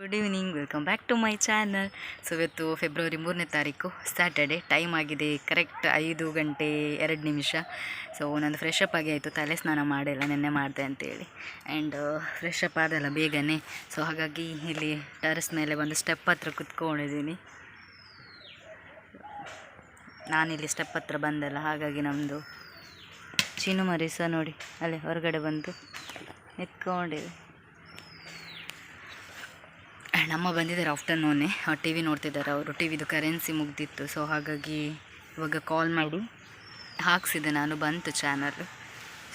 Good evening welcome back to my channel so ಇವತ್ತು February ಮೂರನೇ ತಾರೀಕು ಸ್ಯಾಟರ್ಡೆ ಟೈಮ್ ಆಗಿದೆ ಕರೆಕ್ಟ್ ಐದು ಗಂಟೆ ಎರಡು ನಿಮಿಷ. ಸೊ ನಂದು ಫ್ರೆಶ್ ಅಪ್ ಆಗಿ ಆಯಿತು, ತಲೆ ಸ್ನಾನ ಮಾಡಿಲ್ಲ, ನಿನ್ನೆ ಮಾಡಿದೆ ಅಂತೇಳಿ. ಆ್ಯಂಡ್ ಫ್ರೆಶ್ ಅಪ್ ಆದಲ್ಲ ಬೇಗನೆ. ಸೊ ಹಾಗಾಗಿ ಇಲ್ಲಿ ಟೆರೆಸ್ ಮೇಲೆ ಒಂದು ಸ್ಟೆಪ್ ಹತ್ರ ಕುತ್ಕೊಂಡಿದ್ದೀನಿ. ನಾನಿಲ್ಲಿ ಸ್ಟೆಪ್ ಹತ್ರ ಬಂದಲ್ಲ, ಹಾಗಾಗಿ ನಮ್ಮದು ಚಿನ್ನು ಮರಿ ಸಹ ನೋಡಿ, ಅಲ್ಲೇ ಹೊರಗಡೆ ಬಂದು ನಿಂತ್ಕೊಂಡಿದೆ. ನಮ್ಮ ಬಂದಿದ್ದಾರೆ ಆಫ್ಟರ್ನೂನೆ. ಟಿ ವಿ ನೋಡ್ತಿದ್ದಾರೆ ಅವರು. ಟಿ ವಿದು ಕರೆನ್ಸಿ ಮುಗ್ದಿತ್ತು. ಸೊ ಹಾಗಾಗಿ ಇವಾಗ ಕಾಲ್ ಮಾಡಿ ಹಾಕ್ಸಿದೆ ನಾನು, ಬಂತು ಚಾನಲ್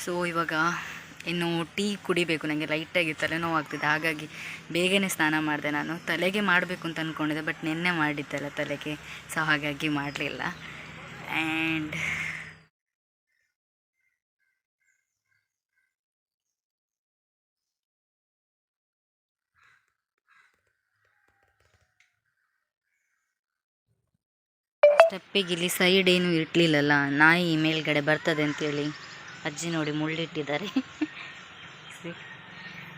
ಸೊ ಇವಾಗ ಇನ್ನು ಟೀ ಕುಡಿಬೇಕು. ನನಗೆ ಲೈಟಾಗಿ ತಲೆನೋವು ಆಗ್ತಿದೆ ಹಾಗಾಗಿ ಬೇಗನೆ ಸ್ನಾನ ಮಾಡಿದೆ ನಾನು. ತಲೆಗೆ ಮಾಡಬೇಕು ಅಂತ ಅಂದ್ಕೊಂಡಿದ್ದೆ ಬಟ್ ನಿನ್ನೆ ಮಾಡಿದ್ದಲ್ಲ ತಲೆಗೆ. ಸೊ ಹಾಗಾಗಿ ಮಾಡಲಿಲ್ಲ. ಆ್ಯಂಡ್ ಸ್ಟೆಪ್ಪಿಗೆ ಇಲ್ಲಿ ಸೈಡ್ ಏನು ಇಟ್ಲಿಲ್ಲಲ್ಲ ನಾಯಿ ಮೇಲ್ಗಡೆ ಬರ್ತದೆ ಅಂತೇಳಿ ಅಜ್ಜಿ ನೋಡಿ ಮುಳ್ಳಿಟ್ಟಿದ್ದಾರೆ?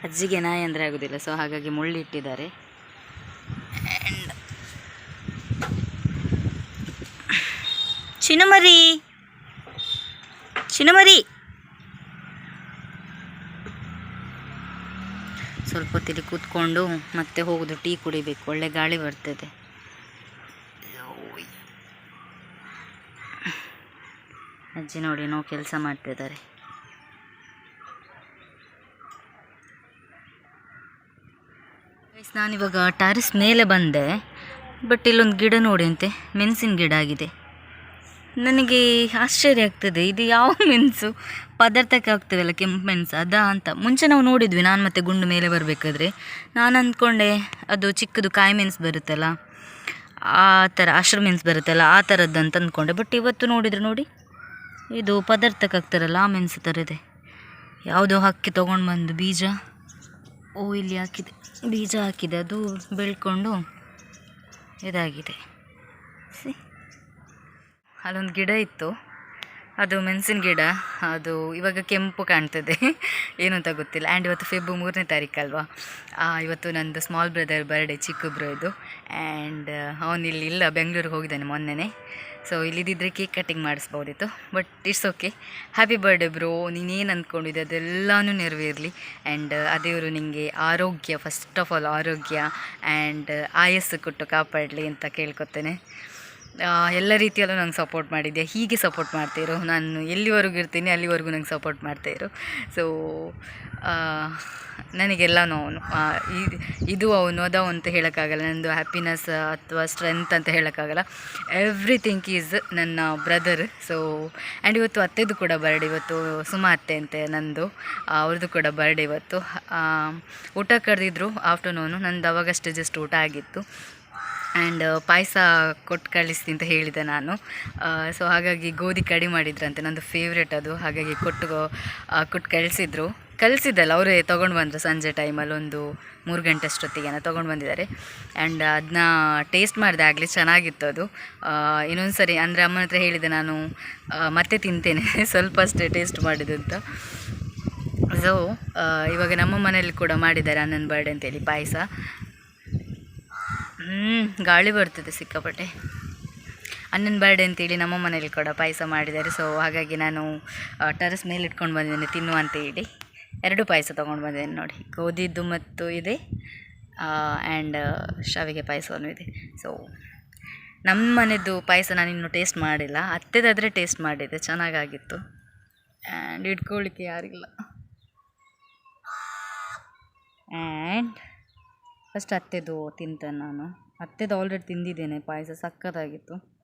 ಅಜ್ಜಿಗೆ ನಾಯಿ ಅಂದರೆ ಆಗೋದಿಲ್ಲ ಸೊ ಹಾಗಾಗಿ ಮುಳ್ಳಿಟ್ಟಿದ್ದಾರೆ. And ಚಿನುಮರಿ! ಚಿನುಮರಿ! ಸ್ವಲ್ಪ ಹೊತ್ತಿಲ್ಲಿ ಕೂತ್ಕೊಂಡು ಮತ್ತೆ ಹೋಗೋದು, ಟೀ ಕುಡಿಬೇಕು, ಒಳ್ಳೆ ಗಾಳಿ ಬರ್ತದೆ. ಅಜ್ಜಿ ನೋಡಿ ನೋ ಕೆಲಸ ಮಾಡ್ತಿದ್ದಾರೆ. ನಾನು ನಾನಿವಾಗ ಟಾರಿಸ್ ಮೇಲೆ ಬಂದೆ. ಬಟ್ ಇಲ್ಲೊಂದು ಗಿಡ ನೋಡಿ ಅಂತೆ, ಮೆಣಸಿನ ಗಿಡ ಆಗಿದೆ. ನನಗೆ ಆಶ್ಚರ್ಯ ಆಗ್ತದೆ, ಇದು ಯಾವ ಮೆಣಸು? ಪದಾರ್ಥಕ್ಕೆ ಆಗ್ತದಲ್ಲ ಕೆಂಪು ಮೆಣಸು, ಅದಾ ಅಂತ. ಮುಂಚೆ ನಾವು ನೋಡಿದ್ವಿ, ನಾನು ಮತ್ತೆ ಗುಂಡು ಮೇಲೆ ಬರಬೇಕಾದ್ರೆ. ನಾನು ಅಂದ್ಕೊಂಡೆ, ಅದು ಚಿಕ್ಕದು ಕಾಯಿ ಮೆಣಸು ಬರುತ್ತಲ್ಲ, ಆ ಥರ, ಹಸಿರು ಮೆಣಸು ಬರುತ್ತಲ್ಲ, ಆ ಥರದ್ದು ಅಂತ ಅಂದ್ಕೊಂಡೆ. ಬಟ್ ಇವತ್ತು ನೋಡಿದರೆ ನೋಡಿ ಇದು ಪದಾರ್ಥಕ್ಕೆ ಹಾಕ್ತಾರಲ್ಲ ಆ ಮೆಣಸು ಥರ ಇದೆ ಯಾವುದೋ ಹಕ್ಕಿ ತೊಗೊಂಡು ಬಂದು ಬೀಜ. ಓ, ಇಲ್ಲಿ ಹಾಕಿದೆ. ಬೀಜ ಹಾಕಿದೆ. ಅದು ಬೆಳ್ಕೊಂಡು ಇದಾಗಿದೆ. ಸಿ. ಅಲ್ಲೊಂದು ಗಿಡ ಇತ್ತು. ಅದು ಮೆಣಸಿನ ಗಿಡ. ಅದು ಇವಾಗ ಕೆಂಪು ಕಾಣ್ತದೆ. ಏನು ಅಂತ ಗೊತ್ತಿಲ್ಲ. ಆ್ಯಂಡ್ ಇವತ್ತು ಫೆಬ್ ಮೂರನೇ ತಾರೀಕಲ್ವಾ ಇವತ್ತು ನಂದು ಸ್ಮಾಲ್ ಬ್ರದರ್ ಬರ್ಡೇ ಚಿಕ್ಕ ಬ್ರೋ ಇದು. ಆ್ಯಂಡ್ ಅವನಿಲ್ಲಿ ಇಲ್ಲ. ಬೆಂಗಳೂರಿಗೆ ಹೋಗಿದ್ದಾನೆ ಮೊನ್ನೆನೇ. ಸೊ ಇಲ್ಲಿದ್ದಿದ್ರೆ cake cutting ಮಾಡಿಸ್ಬೋದಿತ್ತು but it's okay happy birthday bro ನೀನೇನು ಅಂದ್ಕೊಂಡಿದ್ದೆ ಅದೆಲ್ಲನೂ ನೆರವೇರಲಿ. ಆ್ಯಂಡ್ ಆ ದೇವರು ನಿಮಗೆ ಆರೋಗ್ಯ ಫಸ್ಟ್ ಆಫ್ ಆಲ್ ಆರೋಗ್ಯ ಆ್ಯಂಡ್ ಆಯಸ್ಸು ಕೊಟ್ಟು ಕಾಪಾಡಲಿ ಅಂತ ಕೇಳ್ಕೊತೇನೆ. ಎಲ್ಲ ರೀತಿಯಲ್ಲೂ ನಂಗೆ ಸಪೋರ್ಟ್ ಮಾಡಿದ್ದೆ ಹೀಗೆ ಸಪೋರ್ಟ್ ಮಾಡ್ತಾಯಿರು ನಾನು ಎಲ್ಲಿವರೆಗೂ ಇರ್ತೀನಿ ಅಲ್ಲಿವರೆಗೂ ನಂಗೆ ಸಪೋರ್ಟ್ ಮಾಡ್ತಾಯಿರು ಸೊ ನನಗೆಲ್ಲನೂ ಅವನು ಇದು ಅವನು, ಅದ ಅಂತ ಹೇಳೋಕ್ಕಾಗಲ್ಲ. ನನ್ನದು ಹ್ಯಾಪಿನೆಸ್ ಅಥವಾ ಸ್ಟ್ರೆಂತ್ ಅಂತ ಹೇಳೋಕ್ಕಾಗಲ್ಲ. ಎವ್ರಿಥಿಂಗ್ ಈಸ್ ನನ್ನ ಬ್ರದರ್ ಸೊ ಆ್ಯಂಡ್ ಇವತ್ತು ಅತ್ತೆದು ಕೂಡ ಬರ್ಡೇ ಇವತ್ತು ಸುಮಾ ಅತ್ತೆ ಅಂತೆ ನಂದು ಅವ್ರದ್ದು ಕೂಡ ಬರ್ಡೇ ಇವತ್ತು. ಊಟ ಕರೆದಿದ್ರು ಆಫ್ಟರ್ನೂನು ನಂದು ಅವಾಗಷ್ಟೇ ಜಸ್ಟ್ ಊಟ ಆಗಿತ್ತು. ಆ್ಯಂಡ್ ಪಾಯಸ ಕೊಟ್ಟು ಕಳಿಸ್ತೀನಿ ಅಂತ ಹೇಳಿದೆ ನಾನು. ಸೊ ಹಾಗಾಗಿ ಗೋಧಿ ಕಡಿ ಮಾಡಿದ್ರಂತೆ. ನಂದು ಫೇವ್ರೇಟ್ ಅದು. ಹಾಗಾಗಿ ಕೊಟ್ಟು ಕೊಟ್ಟು ಕಳಿಸಿದ್ರು. ಕಳಿಸಿದ್ದಲ್ಲ ಅವರೇ ತೊಗೊಂಡು ಬಂದರು ಸಂಜೆ ಟೈಮಲ್ಲಿ ಒಂದು ಮೂರು ಗಂಟೆ ಅಷ್ಟೊತ್ತಿಗೆನ ತೊಗೊಂಡು ಬಂದಿದ್ದಾರೆ. ಆ್ಯಂಡ್ ಅದನ್ನ ಟೇಸ್ಟ್ ಮಾಡಿದೆ, ಆಗಲಿ ಚೆನ್ನಾಗಿತ್ತು ಅದು. ಇನ್ನೊಂದು ಸರಿ ಅಂದರೆ ಅಮ್ಮನ ಹತ್ರ ಹೇಳಿದೆ ನಾನು ಮತ್ತೆ ತಿಂತೇನೆ, ಸ್ವಲ್ಪ ಅಷ್ಟೇ ಟೇಸ್ಟ್ ಮಾಡಿದ್ದು ಅಂತ. ಸೊ ಇವಾಗ ನಮ್ಮ ಮನೇಲಿ ಕೂಡ ಮಾಡಿದ್ದಾರೆ ಅಣ್ಣನ ಬರ್ಡೆ ಅಂತೇಳಿ ಪಾಯಸ. ಹ್ಞೂ ಗಾಳಿ ಬರ್ತದೆ ಸಿಕ್ಕಾಪಟ್ಟೆ. ಅಣ್ಣನ ಬರ್ಡೆ ಅಂತೇಳಿ ನಮ್ಮ ಮನೇಲಿ ಕೂಡ ಪಾಯಸ ಮಾಡಿದ್ದಾರೆ. ಸೊ ಹಾಗಾಗಿ ನಾನು ಟರಸ್ ಮೇಲೆ ಇಟ್ಕೊಂಡು ಬಂದಿದ್ದೇನೆ ತಿನ್ನುವ ಅಂತ ಹೇಳಿ ಎರಡು ಪಾಯಸ ತೊಗೊಂಡು ಬಂದಿದ್ದೇನೆ ನೋಡಿ. ಗೋಧಿದ್ದು ಮತ್ತು ಇದೆ ಆ್ಯಂಡ್ ಶಾವಿಗೆ ಪಾಯಸವೂ ಇದೆ. ಸೊ ನಮ್ಮ ಮನೆಯದು ಪಾಯಸ ನಾನು ಇನ್ನೂ ಟೇಸ್ಟ್ ಮಾಡಿಲ್ಲ. ಅತ್ತೆದಾದರೆ ಟೇಸ್ಟ್ ಮಾಡಿದ್ದೆ ಚೆನ್ನಾಗಾಗಿತ್ತು. ಆ್ಯಂಡ್ ಇಟ್ಕೊಳ್ಳಿಕ್ಕೆ ಯಾರಿಲ್ಲ. ಆ್ಯಂಡ್ ಫಸ್ಟ್ ಅತ್ತೆದು ತಿಂತೇನೆ ನಾನು. ಅತ್ತೆದು ಆಲ್ರೆಡಿ ತಿಂದಿದ್ದೇನೆ ಪಾಯಸ ಸಕ್ಕತ್ತಾಗಿತ್ತು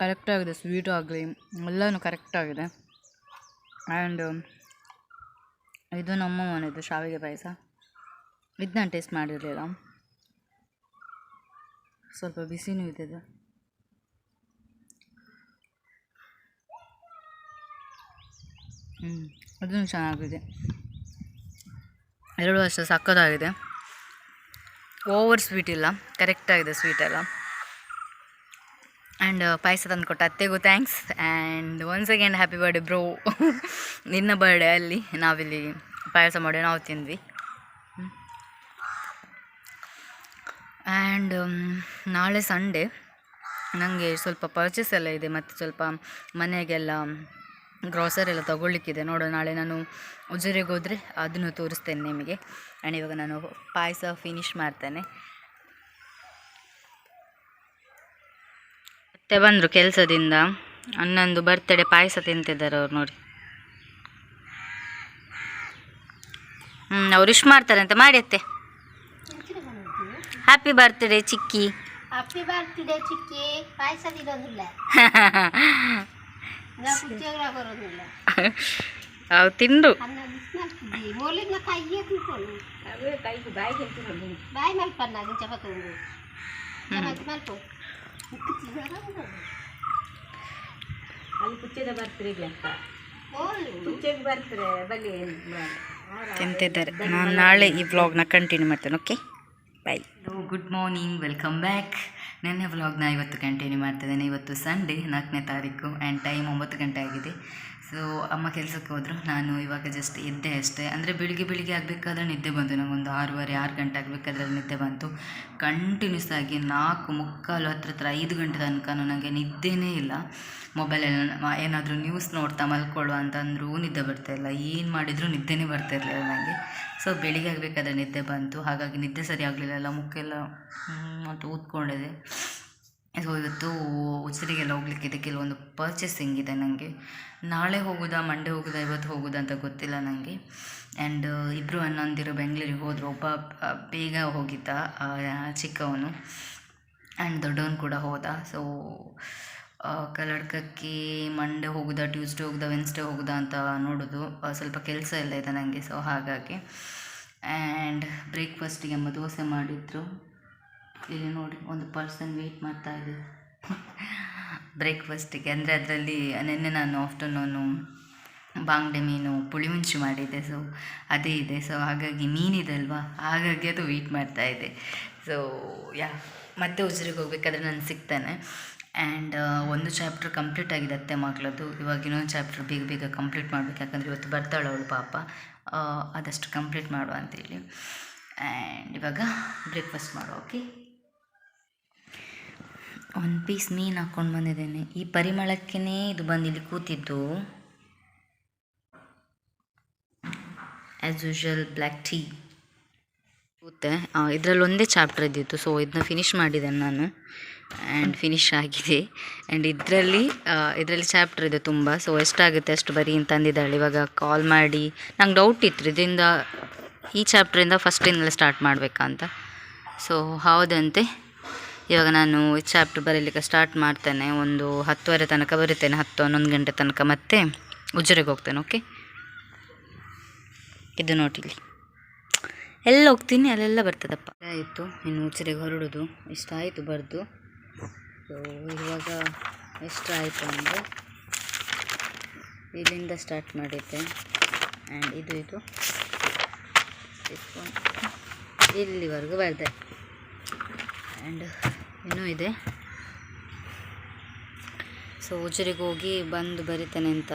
ಕರೆಕ್ಟಾಗಿದೆ ಸ್ವೀಟು ಆಗಲಿ, ಎಲ್ಲನೂ ಕರೆಕ್ಟಾಗಿದೆ ಆ್ಯಂಡ್ ಇದು ನಮ್ಮ ಮನೆಯದು ಶಾವಿಗೆ ಪಾಯಸ. ಇದನ್ನ ನಾನು ಟೇಸ್ಟ್ ಮಾಡಿರಲಿಲ್ಲ. ಸ್ವಲ್ಪ ಬಿಸಿನೂ ಇದೆ. ಹ್ಞೂ ಅದೂ ಚೆನ್ನಾಗಿದೆ. ಎರಡು ವರ್ಷ ಸಕ್ಕತ್ತಾಗಿದೆ. ಓವರ್ ಸ್ವೀಟ್ ಇಲ್ಲ ಕರೆಕ್ಟಾಗಿದೆ ಸ್ವೀಟ್ ಎಲ್ಲ. ಆ್ಯಂಡ್ ಪಾಯಸ ತಂದು ಕೊಟ್ಟ ಅತ್ತೆಗೂ thanks and once again happy birthday bro ನಿನ್ನ ಬರ್ಡೇ ಅಲ್ಲಿ ನಾವಿಲ್ಲಿ ಪಾಯಸ ಮಾಡಿ ನಾವು ತಿಂದ್ವಿ. ಆ್ಯಂಡ್ ನಾಳೆ ಸಂಡೇ ನನಗೆ ಸ್ವಲ್ಪ ಪರ್ಚೇಸ್ ಎಲ್ಲ ಇದೆ, ಮತ್ತು ಸ್ವಲ್ಪ ಮನೆಗೆಲ್ಲ ಗ್ರಾಸರಿ ಎಲ್ಲ ತೊಗೊಳ್ಲಿಕ್ಕಿದೆ ನೋಡೋಣ ನಾಳೆ ನಾನು ಉಜಿರೆಗೆ ಹೋದರೆ ಅದನ್ನು ತೋರಿಸ್ತೇನೆ ನಿಮಗೆ. ಆ್ಯಂಡ್ ಇವಾಗ ನಾನು ಪಾಯಸ ಫಿನಿಶ್ ಮಾಡ್ತೇನೆ. ಮತ್ತೆ ಬಂದರು ಕೆಲಸದಿಂದ. ಅನ್ನೊಂದು ಬರ್ತಡೇ ಪಾಯಸ ತಿಂತಿದ್ದಾರೆ ಅವ್ರು ನೋಡಿ. ಹ್ಞೂ ಅವ್ರು ಇಷ್ಟು ಮಾಡ್ತಾರೆ ಅಂತ ಮಾಡಿ ಅತ್ತೆ. ಹ್ಯಾಪಿ ಬರ್ತ್ಡೇ ಚಿಕ್ಕಿ. ಹ್ಯಾಪಿ ಬರ್ತ್ಡೇ ಚಿಕ್ಕಿ. ಪಾಯಸ ತಿನ್ನೋದಿಲ್ಲ. ಅವು ತಿಂದು ಬಾಯಿ ಮಲ್ಪ ಅದು ಚಪಾತಿ ಚಪಾತಿ ಮಲ್ಪು. ಅಲ್ಲಿ ಕುಚ್ಚದ ಬರ್ತೀರಿ ಕುಚ್ಚಗೆ ಬರ್ತಾರೆ ಬಲಿ ತಿಂತಿದ್ದಾರೆ. ನಾನು ನಾಳೆ ಈ ವ್ಲಾಗ್ನ ಕಂಟಿನ್ಯೂ ಮಾಡ್ತೇನೆ okay bye good morning welcome back ನೆನ್ನೆ ವ್ಲಾಗ್ನ ಇವತ್ತು ಕಂಟಿನ್ಯೂ ಮಾಡ್ತಿದ್ದೇನೆ. ಇವತ್ತು ಸಂಡೇ ನಾಲ್ಕನೇ ತಾರೀಕು ಆ್ಯಂಡ್ ಟೈಮ್ ಒಂಬತ್ತು ಗಂಟೆ ಆಗಿದೆ. ಸೊ ಅಮ್ಮ ಕೆಲಸಕ್ಕೆ ಹೋದರು. ನಾನು ಇವಾಗ ಜಸ್ಟ್ ಎದ್ದೆ ಅಷ್ಟೇ. ಅಂದರೆ ಬೆಳಿಗ್ಗೆ ಬೆಳಿಗ್ಗೆ ಆಗಬೇಕಾದ್ರೆ ನಿದ್ದೆ ಬಂತು. ನನಗೊಂದು ಆರೂವರೆ, ಆರು ಗಂಟೆ ಆಗಬೇಕಾದ್ರೆ ನಿದ್ದೆ ಬಂತು. ಕಂಟಿನ್ಯೂಸ್ ಆಗಿ ನಾಲ್ಕು ಮುಕ್ಕಾಲು ಹತ್ರ ಹತ್ರ ಐದು ಗಂಟೆ ತನಕ ನನಗೆ ನಿದ್ದೆನೇ ಇಲ್ಲ. ಮೊಬೈಲಲ್ಲಿ ಏನಾದರೂ ನ್ಯೂಸ್ ನೋಡ್ತಾ ಮಲ್ಕೊಳ್ಳು ಅಂತಂದ್ರೂ ನಿದ್ದೆ ಬರ್ತಾ ಇಲ್ಲ. ಏನು ಮಾಡಿದರೂ ನಿದ್ದೆನೇ ಬರ್ತಾ ಇರಲಿಲ್ಲ ನನಗೆ ಸೊ ಬೆಳಿಗ್ಗೆ ಆಗಬೇಕಾದ್ರೆ ನಿದ್ದೆ ಬಂತು. ಹಾಗಾಗಿ ನಿದ್ದೆ ಸರಿ ಆಗಲಿಲ್ಲ. ಮುಕ್ಕೆಲ್ಲ ಮತ್ತು ಊದ್ಕೊಂಡಿದೆ ಸೊ ಇವತ್ತು ಉಸಿರಿಗೆಲ್ಲ ಹೋಗ್ಲಿಕ್ಕಿದೆ ಕೆಲವೊಂದು ಪರ್ಚೇಸಿಂಗ್ ಇದೆ ನನಗೆ ನಾಳೆ ಹೋಗೋದಾ ಮಂಡೇ ಹೋಗೋದಾ, ಇವತ್ತು ಹೋಗೋದಾ ಅಂತ ಗೊತ್ತಿಲ್ಲ ನನಗೆ ಆ್ಯಂಡ್ ಇಬ್ಬರು ಅಣ್ಣಂದಿರು ಬೆಂಗಳೂರಿಗೆ ಹೋದರು. ಒಬ್ಬ ಬೇಗ ಹೋಗಿದ್ದ ಚಿಕ್ಕವನು. ಆ್ಯಂಡ್ ದೊಡ್ಡವನು ಕೂಡ ಹೋದ. ಸೊ ಕಲಡ್ಕಕ್ಕೆ ಮಂಡೇ ಹೋಗುದಾ ಟ್ಯೂಸ್ಡೇ ಹೋಗುದಾ ವೆನ್ಸ್ಡೇ ಹೋಗುದಾ ಅಂತ ನೋಡೋದು. ಸ್ವಲ್ಪ ಕೆಲಸ ಎಲ್ಲ ಇದೆ ನನಗೆ ಸೊ ಹಾಗಾಗಿ. ಆ್ಯಂಡ್ ಬ್ರೇಕ್ಫಾಸ್ಟಿಗೆ ಅಮ್ಮ ದೋಸೆ ಮಾಡಿದ್ರು. ಇಲ್ಲಿ ನೋಡಿ, ಒಂದು ಪರ್ಸನ್ ವೆಯ್ಟ್ ಮಾಡ್ತಾ ಇದೆ. ಬ್ರೇಕ್ಫಾಸ್ಟಿಗೆ ಅಂದರೆ ಅದರಲ್ಲಿ ನಿನ್ನೆ ನಾನು ಆಫ್ಟರ್ನೂನು ಬಾಂಗ್ಡೆ ಮೀನು, ಪುಳಿಮುಂಚಿ ಮಾಡಿದ್ದೆ. ಸೊ ಅದೇ ಇದೆ. ಸೊ ಹಾಗಾಗಿ ಮೀನಿದೆ ಅಲ್ವಾ? ಹಾಗಾಗಿ ಅದು ವೆಯ್ಟ್ ಮಾಡ್ತಾ ಇದೆ. ಸೊ ಯಾ ಮತ್ತೆ ಉಸಿರಿಗೆ ಹೋಗ್ಬೇಕಾದ್ರೆ ನಾನು ಸಿಗ್ತಾನೆ. ಆ್ಯಂಡ್ ಒಂದು ಚಾಪ್ಟರ್ ಕಂಪ್ಲೀಟ್ ಆಗಿದೆ ಅತ್ತೆ ಮಗಳದ್ದು. ಇವಾಗ ಇನ್ನೊಂದು ಚಾಪ್ಟರ್ ಬೇಗ ಬೇಗ ಕಂಪ್ಲೀಟ್ ಮಾಡಬೇಕು. ಯಾಕಂದರೆ ಇವತ್ತು ಬರ್ತಾಳೆ ಅವಳು ಪಾಪ. ಆದಷ್ಟು ಕಂಪ್ಲೀಟ್ ಮಾಡುವ ಅಂತೇಳಿ. ಆ್ಯಂಡ್ ಇವಾಗ ಬ್ರೇಕ್ಫಾಸ್ಟ್ ಮಾಡುವ ಓಕೆ ಒಂದು ಪೀಸ್ ಮೀನು ಹಾಕ್ಕೊಂಡು ಬಂದಿದ್ದೇನೆ. ಈ ಪರಿಮಳಕ್ಕೇ ಇದು ಬಂದು ಇಲ್ಲಿ ಕೂತಿದ್ದು. ಆ್ಯಸ್ ಯೂಶಲ್ ಬ್ಲ್ಯಾಕ್ ಟೀ ಕೂತೆ. ಇದರಲ್ಲಿ ಒಂದೇ ಚಾಪ್ಟರ್ ಇದ್ದಿತ್ತು ಸೊ ಇದನ್ನ ಫಿನಿಷ್ ಮಾಡಿದ್ದೇನೆ ನಾನು. ಆ್ಯಂಡ್ ಫಿನಿಶ್ ಆಗಿದೆ. ಆ್ಯಂಡ್ ಇದರಲ್ಲಿ ಇದರಲ್ಲಿ ಚಾಪ್ಟರ್ ಇದೆ ತುಂಬ ಸೊ ಎಷ್ಟಾಗುತ್ತೆ ಅಷ್ಟು ಬರೀ ಅಂತಂದಿದ್ದಾಳೆ ಇವಾಗ ಕಾಲ್ ಮಾಡಿ, ನಂಗೆ ಡೌಟ್ ಇತ್ತು, ಇದರಿಂದ ಈ ಚಾಪ್ಟ್ರಿಂದ ಫಸ್ಟಿಂದಲೇ ಸ್ಟಾರ್ಟ್ ಮಾಡಬೇಕಂತ ಸೊ ಹೌದಂತೆ. ಇವಾಗ ನಾನು ಚಾಪ್ಟರ್ ಬರೀಲಿಕ್ಕೆ ಸ್ಟಾರ್ಟ್ ಮಾಡ್ತೇನೆ. ಒಂದು ಹತ್ತುವರೆ ತನಕ ಬರುತ್ತೇನೆ, ಹತ್ತು ಹನ್ನೊಂದು ಗಂಟೆ ತನಕ ಮತ್ತೆ ಉಜಿರೆಗೆ ಹೋಗ್ತೇನೆ ಓಕೆ ಇದು ನೋಟಿಲಿ ಎಲ್ಲ ಹೋಗ್ತೀನಿ, ಅಲ್ಲೆಲ್ಲ ಬರ್ತದಪ್ಪ. ಆಯಿತು, ಇನ್ನು ಉಚ್ಚರಿಗೆ ಹೊರಡೋದು. ಇಷ್ಟ ಆಯಿತು ಬರೆದು. ಸೊ ಇವಾಗ ಎಷ್ಟು ಆಯಿತು ಅಂದರೆ ಇಲ್ಲಿಂದ ಸ್ಟಾರ್ಟ್ ಮಾಡಿದ್ದೆ. ಆ್ಯಂಡ್ ಇದು ಇದು. ಇಲ್ಲಿವರೆಗೂ ಬರ್ದೆ. ಆ್ಯಂಡ್ ಇನ್ನೂ ಇದೆ. ಸೊ ಉಜುರಿಗೆ ಹೋಗಿ ಬಂದು ಬರಿತೇನೆ ಅಂತ.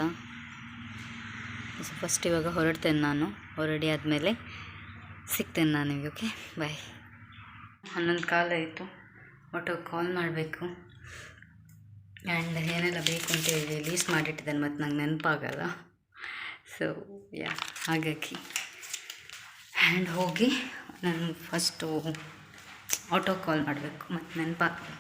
ಸೊ ಫಸ್ಟ್ ಇವಾಗ ಹೊರಡ್ತೇನೆ ನಾನು. ಹೊರಡಿ ಆದಮೇಲೆ ಸಿಗ್ತೇನೆ ನಾನು ನಿಮಗೆ ಓಕೆ ಬಾಯ್ ಹನ್ನೊಂದು ಕಾಲ ಆಯಿತು. ಒಟ್ಟು ಕಾಲ್ ಮಾಡಬೇಕು. ಆ್ಯಂಡ್ ಏನೆಲ್ಲ ಬೇಕು ಅಂತ ಹೇಳಿ ಲೀಸ್ಟ್ ಮಾಡಿಟ್ಟಿದ್ದಾನೆ ಮತ್ತು ನಂಗೆ ನೆನಪಾಗಲ್ಲ. ಸೊ ಯಾ ಹಾಗಾಗಿ. ಆ್ಯಂಡ್ ಹೋಗಿ, ನಾನು ಫಸ್ಟು ಆಟೋ ಕಾಲ್ ಮಾಡಬೇಕು ಮತ್ತು ನೆನಪಾಗ್ತದೆ.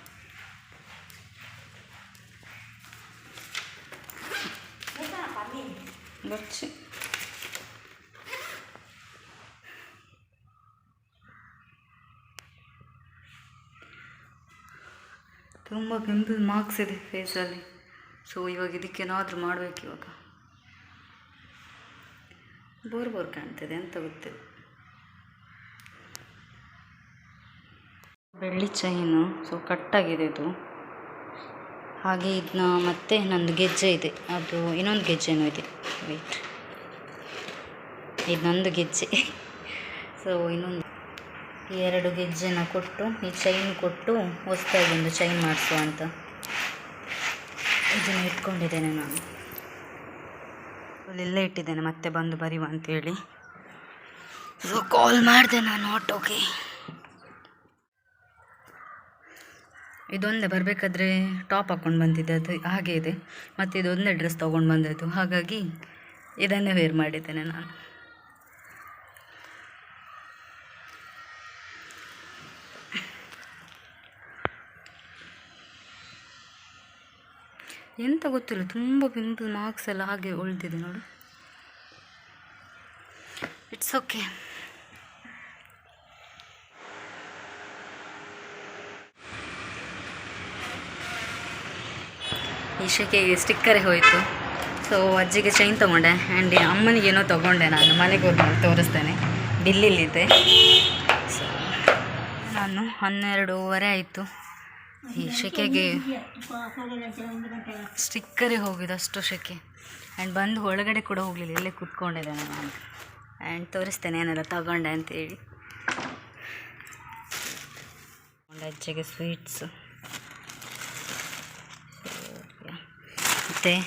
ತುಂಬ ಪಿಂಪಲ್ ಮಾರ್ಕ್ಸ್ ಇದೆ ಫೇಸಲ್ಲಿ ಸೊ ಇವಾಗ ಇದಕ್ಕೇನಾದರೂ ಮಾಡಬೇಕು ಇವಾಗ. ಬೋರ್ ಬೋರ್ ಕಾಣ್ತಿದೆ ಅಂತ ಗೊತ್ತಿಲ್ಲ. ಬೆಳ್ಳಿ ಚೈನು. ಸೊ ಕಟ್ಟಾಗಿದೆ ಇದು. ಹಾಗೆ ಇದನ್ನ ಮತ್ತೆ ನಂದು ಗೆಜ್ಜೆ ಇದೆ. ಅದು ಇನ್ನೊಂದು ಗೆಜ್ಜೆನೂ ಇದೆ. ವೇಟ್ ಇದು ನಂದು ಗೆಜ್ಜೆ. ಸೊ ಇನ್ನೊಂದು. ಈ ಎರಡು ಗೆಜ್ಜೆನ ಕೊಟ್ಟು, ಈ ಚೈನ್ ಕೊಟ್ಟು ಹೊಸದಾಗಿ ಒಂದು ಚೈನ್ ಮಾಡಿಸುವ ಅಂತ. ಇದನ್ನು ಇಟ್ಕೊಂಡಿದ್ದೇನೆ ನಾನು. ಇಲ್ಲೇ ಇಟ್ಟಿದ್ದೇನೆ, ಮತ್ತೆ ಬಂದು ಬರೀವ ಅಂತೇಳಿ. ಸೊ ಕಾಲ್ ಮಾಡಿದೆ ನಾನು ಆಟೋಗೆ. ಇದೊಂದೇ ಬರಬೇಕಾದ್ರೆ ಟಾಪ್ ಹಾಕ್ಕೊಂಡು ಬಂದಿದ್ದೆ ಅದು, ಹಾಗೆ ಇದೆ. ಮತ್ತು ಇದೊಂದೇ ಡ್ರೆಸ್ ತೊಗೊಂಡು ಬಂದದ್ದು. ಹಾಗಾಗಿ ಇದನ್ನೇ ವೇರ್ ಮಾಡಿದ್ದೇನೆ ನಾನು. ಎಂತ ಗೊತ್ತಿಲ್ಲ, ತುಂಬ ಪಿಂಪಲ್ ಮಾರ್ಕ್ಸ್ ಎಲ್ಲ ಹಾಗೆ ಉಳಿದಿದೆ ನೋಡು. ಇಟ್ಸ್ ಓಕೆ ಈ ಶೆಕೆಗೆ ಸ್ಟಿಕ್ಕರೇ ಹೋಯಿತು. ಸೊ ಅಜ್ಜಿಗೆ ಚೈನ್ ತೊಗೊಂಡೆ. ಆ್ಯಂಡ್ ಅಮ್ಮನಿಗೇನೋ ತೊಗೊಂಡೆ ನಾನು. ಮನೆಗೆ ಹೋಗಿ ತೋರಿಸ್ತೇನೆ. ಬಿಲ್ಲಿಲ್ಲಿದೆ. ಸೊ ನಾನು ಹನ್ನೆರಡೂವರೆ ಆಯಿತು. ಈ ಶೆಕೆಗೆ ಸ್ಟಿಕ್ಕರೇ ಹೋಗಿದೆ ಅಷ್ಟು ಶೆಕೆ. ಆ್ಯಂಡ್ ಬಂದು ಒಳಗಡೆ ಕೂಡ ಹೋಗಲಿಲ್ಲ. ಇಲ್ಲೇ ಕೂತ್ಕೊಂಡಿದ್ದೇನೆ ನಾನು ಆ್ಯಂಡ್ ತೋರಿಸ್ತೇನೆ ಏನೆಲ್ಲ ತಗೊಂಡೆ ಅಂತೇಳಿ. ಅಜ್ಜಿಗೆ ಸ್ವೀಟ್ಸು ಮತ್ತು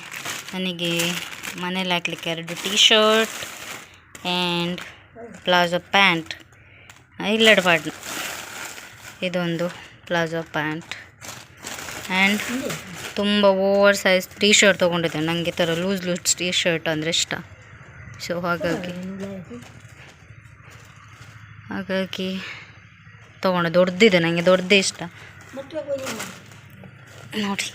ನನಗೆ ಮನೇಲಿ ಹಾಕ್ಲಿಕ್ಕೆ ಎರಡು T shirt and palazzo pant. ಇಲ್ಲಡ್ ಪಾಡ್ ಇದೊಂದು ಪ್ಲಾಜೋ ಪ್ಯಾಂಟ್. ಆ್ಯಂಡ್ ತುಂಬ ಓವರ್ ಸೈಜ್ ಟೀ ಶರ್ಟ್ ತೊಗೊಂಡಿದ್ದೆ ನನಗೆ ಥರ ಲೂಸ್ ಲೂಸ್ ಟೀ ಶರ್ಟ್ ಅಂದರೆ ಇಷ್ಟ. ಸೊ ಹಾಗಾಗಿ ಹಾಗಾಗಿ ತೊಗೊಂಡೆ. ದೊಡ್ಡದಿದೆ ನನಗೆ ದೊಡ್ಡದೇ ಇಷ್ಟ. ನೋಡಿ.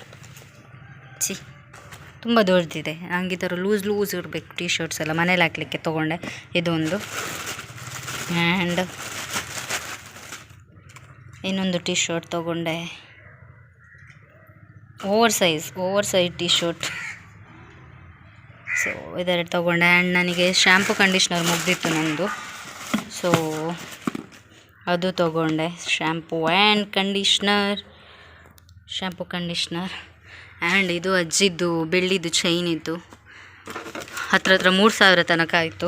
ತುಂಬ ದೊಡ್ಡದಿದೆ. ನನಗೆ ಈ ಥರ ಲೂಸ್ ಲೂಸ್ ಇರಬೇಕು ಟೀ ಶರ್ಟ್ಸ್ ಎಲ್ಲ. ಮನೇಲಿ ಹಾಕ್ಲಿಕ್ಕೆ ತೊಗೊಂಡೆ. ಇದೊಂದು. ಆ್ಯಂಡ್ ಇನ್ನೊಂದು ಟೀ ಶರ್ಟ್ ತೊಗೊಂಡೆ. Over size over size T shirt so ಇದೆರಡು ತೊಗೊಂಡೆ. ಆ್ಯಂಡ್ ನನಗೆ ಶ್ಯಾಂಪು ಕಂಡೀಷ್ನರ್ ಮುಗ್ದಿತ್ತು ನನ್ನದು ಸೊ ಅದು ತೊಗೊಂಡೆ. Shampoo and conditioner shampoo conditioner and ಇದು ಅಜ್ಜಿದ್ದು, ಬೆಳ್ಳಿದ್ದು ಚೈನ್ ಇತ್ತು ಹತ್ರ ಹತ್ರ ಮೂರು ಸಾವಿರ ತನಕ ಆಯಿತು.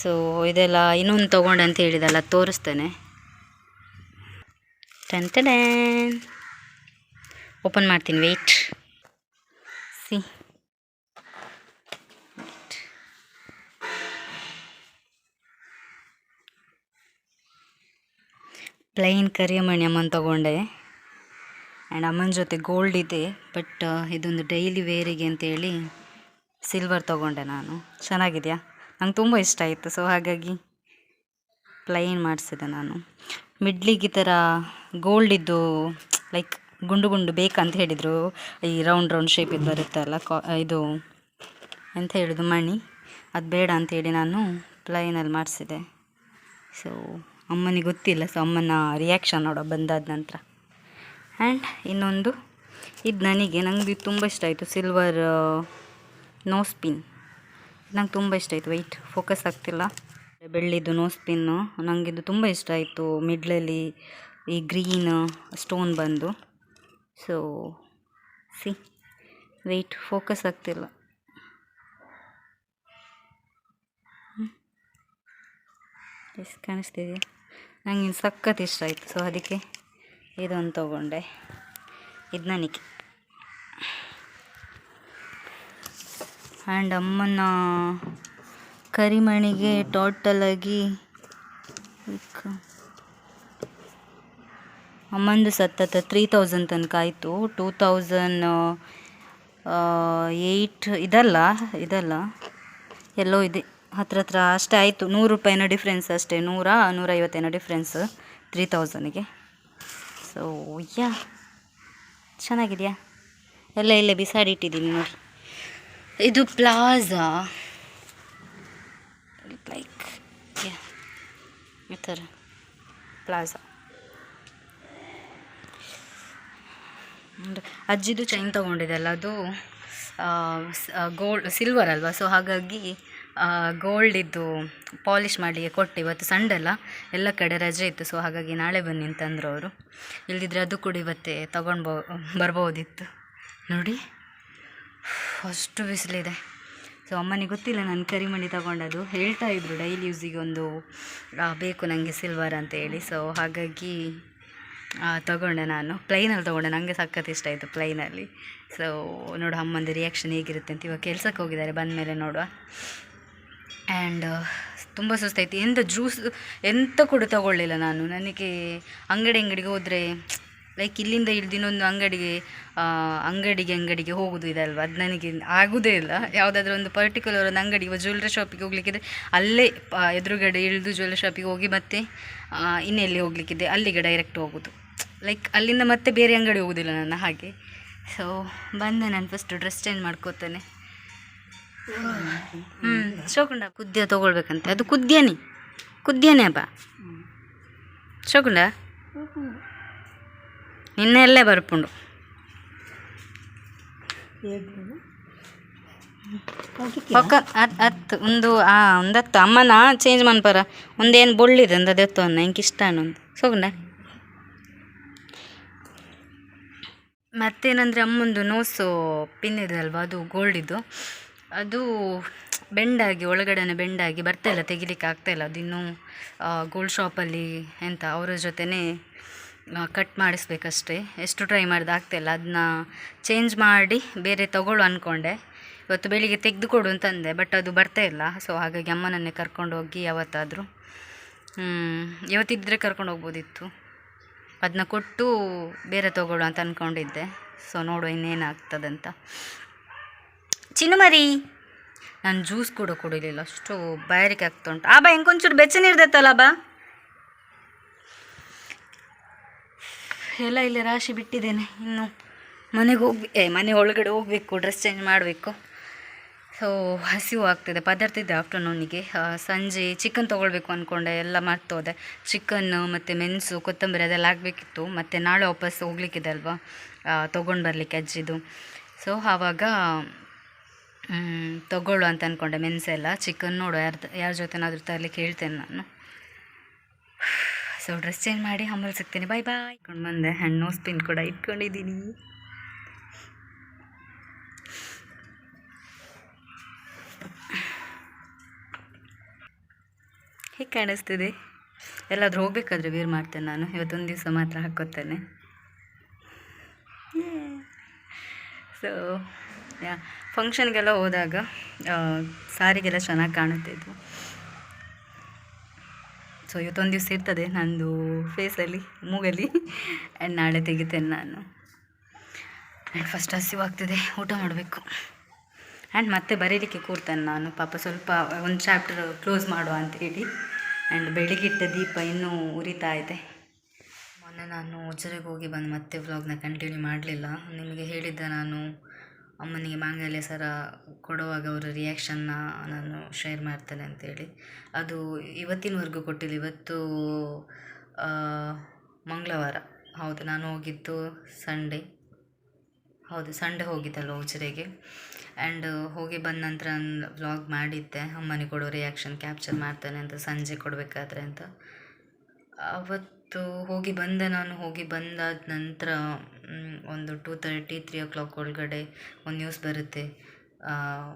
ಸೊ ಇದೆಲ್ಲ ಇನ್ನೊಂದು ತೊಗೊಂಡೆ ಅಂತ ಹೇಳಿದಲ್ಲ, ತೋರಿಸ್ತೇನೆ. ಟೆನ್ ಓಪನ್ ಮಾಡ್ತೀನಿ ವೆಯ್ಟ್ ಸಿ ಪ್ಲೈನ್ ಕರಿಯಮಣಿ ಅಮ್ಮನ ತೊಗೊಂಡೆ. ಆ್ಯಂಡ್ ಅಮ್ಮನ ಜೊತೆ ಗೋಲ್ಡ್ ಇದೆ ಬಟ್ ಇದೊಂದು ಡೈಲಿ ವೇರಿಗೆ ಅಂತೇಳಿ ಸಿಲ್ವರ್ ತೊಗೊಂಡೆ ನಾನು. ಚೆನ್ನಾಗಿದೆಯಾ? ನಂಗೆ ತುಂಬ ಇಷ್ಟ ಆಯಿತು ಸೊ ಹಾಗಾಗಿ ಪ್ಲೈನ್ ಮಾಡಿಸಿದೆ ನಾನು. ಮಿಡ್ಲಿಗೆ ಈ ಥರ ಗೋಲ್ಡಿದ್ದು ಲೈಕ್ ಗುಂಡು ಗುಂಡು ಬೇಕಂತ ಹೇಳಿದರು. ಈ ರೌಂಡ್ ರೌಂಡ್ ಶೇಪಿದ್ದು ಬರುತ್ತಲ್ಲ, ಕಾ ಇದು ಎಂತ ಹೇಳೋದು, ಮಣಿ? ಅದು ಬೇಡ ಅಂತೇಳಿ ನಾನು ಪ್ಲೈನಲ್ಲಿ ಮಾಡಿಸಿದೆ. ಸೊ ಅಮ್ಮನಿಗೆ ಗೊತ್ತಿಲ್ಲ ಸೊ ಅಮ್ಮನ ರಿಯಾಕ್ಷನ್ ನೋಡೋ, ಬಂದಾದ ನಂತರ. ಆ್ಯಂಡ್ ಇನ್ನೊಂದು, ಇದು ನನಗೆ ನಂಗೆ ಇದು ತುಂಬ ಇಷ್ಟ ಆಯಿತು ಸಿಲ್ವರ್ ನೋಸ್ ಪಿನ್ ನಂಗೆ ತುಂಬ ಇಷ್ಟ ಆಯಿತು ವೈಟ್ ಫೋಕಸ್ ಆಗ್ತಿಲ್ಲ. ಬೆಳ್ಳಿದು ನೋಸ್ ಪಿನ್ನು ನನಗೆ ಇದು ತುಂಬ ಇಷ್ಟ ಆಯಿತು ಮಿಡ್ಲಲ್ಲಿ ಈ ಗ್ರೀನ್ ಸ್ಟೋನ್ ಬಂದು. ಸೊ ಸಿ ವೆಯ್ಟ್ ಫೋಕಸ್ ಆಗ್ತಿಲ್ಲ. ಎಷ್ಟು ಕಾಣಿಸ್ತಿದೆ ನನಗೆ ಸಖತ್ ಇಷ್ಟ ಆಯಿತು ಸೊ ಅದಕ್ಕೆ ಇದೊಂದು ತೊಗೊಂಡೆ. ಇದು ನನಗೆ. ಆ್ಯಂಡ್ ಅಮ್ಮನ ಕರಿಮಣಿಗೆ ಟೋಟಲಾಗಿ ಅಮ್ಮಂದು ಸತ್ತತ್ತ ತ್ರೀ ತೌಸಂಡ್ ತನಕ ಆಯಿತು. ಟೂ ತೌಸಂಡ್ ಏಯ್ಟ್ ಇದಲ್ಲ ಇದಲ್ಲ? ಎಲ್ಲೋ ಇದೆ. ಹತ್ರ ಹತ್ರ ಅಷ್ಟೇ ಆಯಿತು. ನೂರು ರೂಪಾಯಿನ ಡಿಫ್ರೆನ್ಸ್ ಅಷ್ಟೇ. ನೂರ ನೂರೈವತ್ತೇನೋ ಡಿಫ್ರೆನ್ಸ್ ತ್ರೀ ತೌಸಂಡಿಗೆ ಸೊ, ಯಾ, ಚೆನ್ನಾಗಿದೆಯಾ? ಎಲ್ಲ ಇಲ್ಲೇ ಬಿಸಾಡಿಟ್ಟಿದ್ದೀನಿ ನೋಡಿ ಇದು ಪ್ಲಾಜಾ. ಲೈಕ್ ಈ ಥರ. ಪ್ಲಾಜಾ. ಅಜ್ಜಿದು ಚೈನ್ ತೊಗೊಂಡಿದ್ದೆಲ್ಲ ಅದು ಗೋಲ್ಡ್, ಸಿಲ್ವರ್ ಅಲ್ವಾ? ಸೊ, ಹಾಗಾಗಿ ಗೋಲ್ಡಿದ್ದು ಪಾಲಿಷ್ ಮಾಡಲಿಕ್ಕೆ ಕೊಟ್ಟು ಇವತ್ತು ಸಂಡೆ ಎಲ್ಲ ಕಡೆ ರಜೆ ಇತ್ತು ಸೊ ಹಾಗಾಗಿ ನಾಳೆ ಬನ್ನಿ ಅಂತಂದರು ಅವರು. ಇಲ್ದಿದ್ರೆ ಅದು ಕೂಡ ಇವತ್ತೇ ತಗೊಂಡು ಬರ್ಬೋದಿತ್ತು. ನೋಡಿ, ಅಷ್ಟು ಬಿಸಿಲಿದೆ. ಸೊ ಅಮ್ಮನಿಗೆ ಗೊತ್ತಿಲ್ಲ ನಾನು ಕರಿಮಣಿ ತಗೊಂಡದು ಹೇಳ್ತಾ ಇದ್ರು ಡೈಲಿ ಯೂಸಿಗೆ ಒಂದು ಬೇಕು ನನಗೆ ಸಿಲ್ವರ್ ಅಂತ ಹೇಳಿ. ಸೊ ಹಾಗಾಗಿ ತಗೊಂಡೆ ನಾನು. ಪ್ಲೈನಲ್ಲಿ ತೊಗೊಂಡೆ ನನಗೆ ಸಖತ್ ಇಷ್ಟ ಆಯಿತು ಪ್ಲೈನಲ್ಲಿ ಸೊ ನೋಡು ಅಮ್ಮಂದು ರಿಯಾಕ್ಷನ್ ಹೇಗಿರುತ್ತೆ ಅಂತ ಇವಾಗ ಕೆಲ್ಸಕ್ಕೆ ಹೋಗಿದ್ದಾರೆ ಬಂದ ಮೇಲೆ ನೋಡುವ. ಆ್ಯಂಡ್ ತುಂಬ ಸುಸ್ತೈತಿ ಎಂತ ಜ್ಯೂಸ್ ಎಂತ ಕೂಡ ತಗೊಳ್ಳಿಲ್ಲ ನಾನು. ನನಗೆ ಅಂಗಡಿ ಅಂಗಡಿಗೆ ಹೋದರೆ ಲೈಕ್ ಇಲ್ಲಿಂದ ಇಳಿದು ಇನ್ನೊಂದು ಅಂಗಡಿಗೆ ಅಂಗಡಿಗೆ ಅಂಗಡಿಗೆ ಹೋಗೋದು ಇದಲ್ವ? ಅದು ನನಗೆ ಆಗೋದೇ ಇಲ್ಲ. ಯಾವುದಾದ್ರೂ ಒಂದು ಪರ್ಟಿಕ್ಯುಲರ್ ಒಂದು ಅಂಗಡಿ ಇವಾಗ ಜ್ಯುವೆಲ್ರಿ ಶಾಪಿಗೆ ಹೋಗ್ಲಿಕ್ಕಿದ್ರೆ ಅಲ್ಲೇ ಎದುರುಗಡೆ ಇಳಿದು ಜ್ಯುವೆಲ್ಲರಿ ಶಾಪಿಗೆ ಹೋಗಿ ಮತ್ತೆ ಇನ್ನೆಲ್ಲಿ ಹೋಗ್ಲಿಕ್ಕಿದೆ ಅಲ್ಲಿಗೆ ಡೈರೆಕ್ಟ್ ಹೋಗೋದು. ಲೈಕ್ ಅಲ್ಲಿಂದ ಮತ್ತೆ ಬೇರೆ ಅಂಗಡಿ ಹೋಗೋದಿಲ್ಲ ನನ್ನ ಹಾಗೆ. ಸೊ ಬಂದೆ ನಾನು ಫಸ್ಟು ಡ್ರೆಸ್ ಚೇಂಜ್ ಮಾಡ್ಕೋತೇನೆ. ಹ್ಞೂ ಶೋಕುಂಡ ಕುದ್ಯ ತೊಗೊಳ್ಬೇಕಂತೆ. ಅದು ಕುದ್ಯನಿ. ಕುದ್ಯನೇ ಹಬ್ಬ ಶೋಕುಂಡ? ನಿನ್ನೆಲ್ಲೇ ಬರ್ಪುಂಡು. ಪಕ್ಕ ಅತ್ ಹತ್ತು, ಒಂದು, ಆ ಒಂದು ಹತ್ತು ಅಮ್ಮನ ಚೇಂಜ್ ಮನ್ಪರ. ಒಂದೇನು ಬೊಳ್ಳಿದೆ ಅಂದ ಅದೆತ್ತು ಅನ್ನ. ಹಿಂಗೆ ಇಷ್ಟ ಅನ್ನೊಂದು ಸೋಗುಂಡ ಮತ್ತೇನಂದರೆ ಅಮ್ಮಂದು ನೋಸು ಪಿನ್ ಇದೆ ಅಲ್ವಾ, ಅದು ಗೋಲ್ಡಿದ್ದು ಅದು ಬೆಂಡಾಗಿ, ಒಳಗಡೆನೆ ಬೆಂಡಾಗಿ ಬರ್ತಾ ಇಲ್ಲ, ತೆಗಿಲಿಕ್ಕೆ ಆಗ್ತಾ ಇಲ್ಲ. ಅದು ಇನ್ನೂ ಗೋಲ್ಡ್ ಶಾಪಲ್ಲಿ ಎಂತ ಅವರ ಜೊತೆನೇ ಕಟ್ ಮಾಡಿಸ್ಬೇಕಷ್ಟೇ. ಎಷ್ಟು ಟ್ರೈ ಮಾಡಿದ ಇಲ್ಲ. ಅದನ್ನ ಚೇಂಜ್ ಮಾಡಿ ಬೇರೆ ತಗೊಳ್ಳು ಅಂದ್ಕೊಂಡೆ ಇವತ್ತು ಬೆಳಿಗ್ಗೆ ತೆಗೆದು ಕೊಡು ಅಂತಂದೆ ಬಟ್ ಅದು ಬರ್ತಾ ಇಲ್ಲ. ಸೊ ಹಾಗಾಗಿ ಅಮ್ಮನನ್ನೇ ಕರ್ಕೊಂಡು ಹೋಗಿ ಯಾವತ್ತಾದರೂ ಇವತ್ತಿದ್ದರೆ ಕರ್ಕೊಂಡು ಹೋಗ್ಬೋದಿತ್ತು. ಅದನ್ನ ಕೊಟ್ಟು ಬೇರೆ ತಗೊಳ್ಳು ಅಂತ ಅಂದ್ಕೊಂಡಿದ್ದೆ ಸೊ ನೋಡು ಇನ್ನೇನಾಗ್ತದಂತ. ಚಿನ್ನು ಮರಿ. ನಾನು ಜ್ಯೂಸ್ ಕೂಡ ಕುಡಿಲಿಲ್ಲ, ಅಷ್ಟು ಬಾಯಾರಿಕೆ ಆಗ್ತಾ ಉಂಟು. ಆ ಬಾ ಹೆಂಗೊಂಚೂರು ಬೆಚ್ಚನೆ ಇರ್ದೈತಲ್ಲ ಬಾ ಎಲ್ಲ ಇಲ್ಲಿ ರಾಶಿ ಬಿಟ್ಟಿದ್ದೇನೆ, ಇನ್ನು ಮನೆಗೆ ಹೋಗ್ಬಿ ಏ, ಮನೆ ಒಳಗಡೆ ಹೋಗಬೇಕು ಡ್ರೆಸ್ ಚೇಂಜ್ ಮಾಡಬೇಕು. ಸೊ ಹಸಿವು ಆಗ್ತಿದೆ, ಪದಾರ್ಥ ಇದೆ ಆಫ್ಟರ್ನೂನಿಗೆ ಸಂಜೆ ಚಿಕನ್ ತೊಗೊಳ್ಬೇಕು ಅಂದ್ಕೊಂಡೆ ಎಲ್ಲ ಮರ್ತೋದೆ. ಚಿಕನ್ ಮತ್ತು ಮೆಣಸು, ಕೊತ್ತಂಬರಿ ಅದೆಲ್ಲ ಆಗಬೇಕಿತ್ತು ಮತ್ತು ನಾಳೆ ವಾಪಸ್ ಹೋಗ್ಲಿಕ್ಕಿದೆ ಅಲ್ವಾ? ತೊಗೊಂಡು ಬರಲಿಕ್ಕೆ ಅಜ್ಜಿದು. ಸೊ ಆವಾಗ ತೊಗೊಳ್ಳು ಅಂತ ಅಂದ್ಕೊಂಡೆ ಮೆಣಸೆಲ್ಲ ಚಿಕನ್ ನೋಡು, ಯಾರ್ದು, ಯಾರ ಜೊತೆನಾದರೂ ತರಲಿಕ್ಕೆ ಹೇಳ್ತೇನೆ ನಾನು. ಸೊ ಡ್ರೆಸ್ ಚೇಂಜ್ ಮಾಡಿ ಆಮೇಲೆ ಸಿಗ್ತೀನಿ. ಬಾಯ್ ಬಾಯ್ ಇಟ್ಕೊಂಡು ಬಂದೆ. ಹಣ್ಣು ಸ್ಪಿನ್ ಕೂಡ ಇಟ್ಕೊಂಡಿದ್ದೀನಿ. ಹೇಗೆ ಕಾಣಿಸ್ತಿದೆ? ಎಲ್ಲಾದರೂ ಹೋಗ್ಬೇಕಾದ್ರೆ ವೇರ್ ಮಾಡ್ತೇನೆ ನಾನು. ಇವತ್ತೊಂದು ದಿವಸ ಮಾತ್ರ ಹಾಕೋತೇನೆ ಸೊ ಫಂಕ್ಷನ್ಗೆಲ್ಲ ಹೋದಾಗ ಸಾರಿಗೆಲ್ಲ ಚೆನ್ನಾಗಿ ಕಾಣುತ್ತೆ ಇದು. ಸೊ ಇವತ್ತೊಂದು ದಿವಸ ಇರ್ತದೆ ನಂದು ಫೇಸಲ್ಲಿ ಮೂಗಲ್ಲಿ ಆ್ಯಂಡ್ ನಾಳೆ ತೆಗಿತೇನೆ ನಾನು. ಆ್ಯಂಡ್ ಫಸ್ಟ್ ಹಸಿವಾಗ್ತಿದೆ ಊಟ ಮಾಡಬೇಕು. ಆ್ಯಂಡ್ ಮತ್ತೆ ಬರೀಲಿಕ್ಕೆ ಕೂರ್ತೇನೆ ನಾನು, ಪಾಪ ಸ್ವಲ್ಪ ಒಂದು ಚಾಪ್ಟರ್ ಕ್ಲೋಸ್ ಮಾಡುವ ಅಂತ ಹೇಳಿ. ಆ್ಯಂಡ್ ಇಟ್ಟ ದೀಪ ಇನ್ನೂ ಉರಿತಾ ಇದೆ. ಮೊನ್ನೆ ನಾನು ಉಜ್ಜರಿಗೆ ಹೋಗಿ ಬಂದು ಮತ್ತೆ ವ್ಲಾಗ್ನ ಕಂಟಿನ್ಯೂ ಮಾಡಲಿಲ್ಲ. ನಿಮಗೆ ಹೇಳಿದ್ದೆ ನಾನು ಅಮ್ಮನಿಗೆ ಮಾಂಗಲ್ಯ ಸರ ಕೊಡುವಾಗ ಅವರ ರಿಯಾಕ್ಷನ್ನ ನಾನು ಶೇರ್ ಮಾಡ್ತೇನೆ ಅಂತೇಳಿ. ಅದು ಇವತ್ತಿನವರೆಗೂ ಕೊಟ್ಟಿಲ್ಲ, ಇವತ್ತು ಮಂಗಳವಾರ. ಹೌದು, ನಾನು ಹೋಗಿದ್ದು ಸಂಡೇ ಹೌದು ಸಂಡೇ ಹೋಗಿದ್ದಲ್ಲ ಉಜಿರೆಗೆ? ಆ್ಯಂಡ್ ಹೋಗಿ ಬಂದ ನಂತರ ನಾನು ವ್ಲಾಗ್ ಮಾಡಿದ್ದೆ, ಅಮ್ಮನಿಗೆ ಕೊಡೋ ರಿಯಾಕ್ಷನ್ ಕ್ಯಾಪ್ಚರ್ ಮಾಡ್ತೇನೆ ಅಂತ, ಸಂಜೆ ಕೊಡಬೇಕಾದ್ರೆ ಅಂತ. ಅವತ್ತು ಹೋಗಿ ಬಂದೆ ನಾನು. ಹೋಗಿ ಬಂದಾದ ನಂತರ ಒಂದು two thirty three o'clock ಒಳಗಡೆ ಒಂದು ನ್ಯೂಸ್ ಬರುತ್ತೆ. ಆ,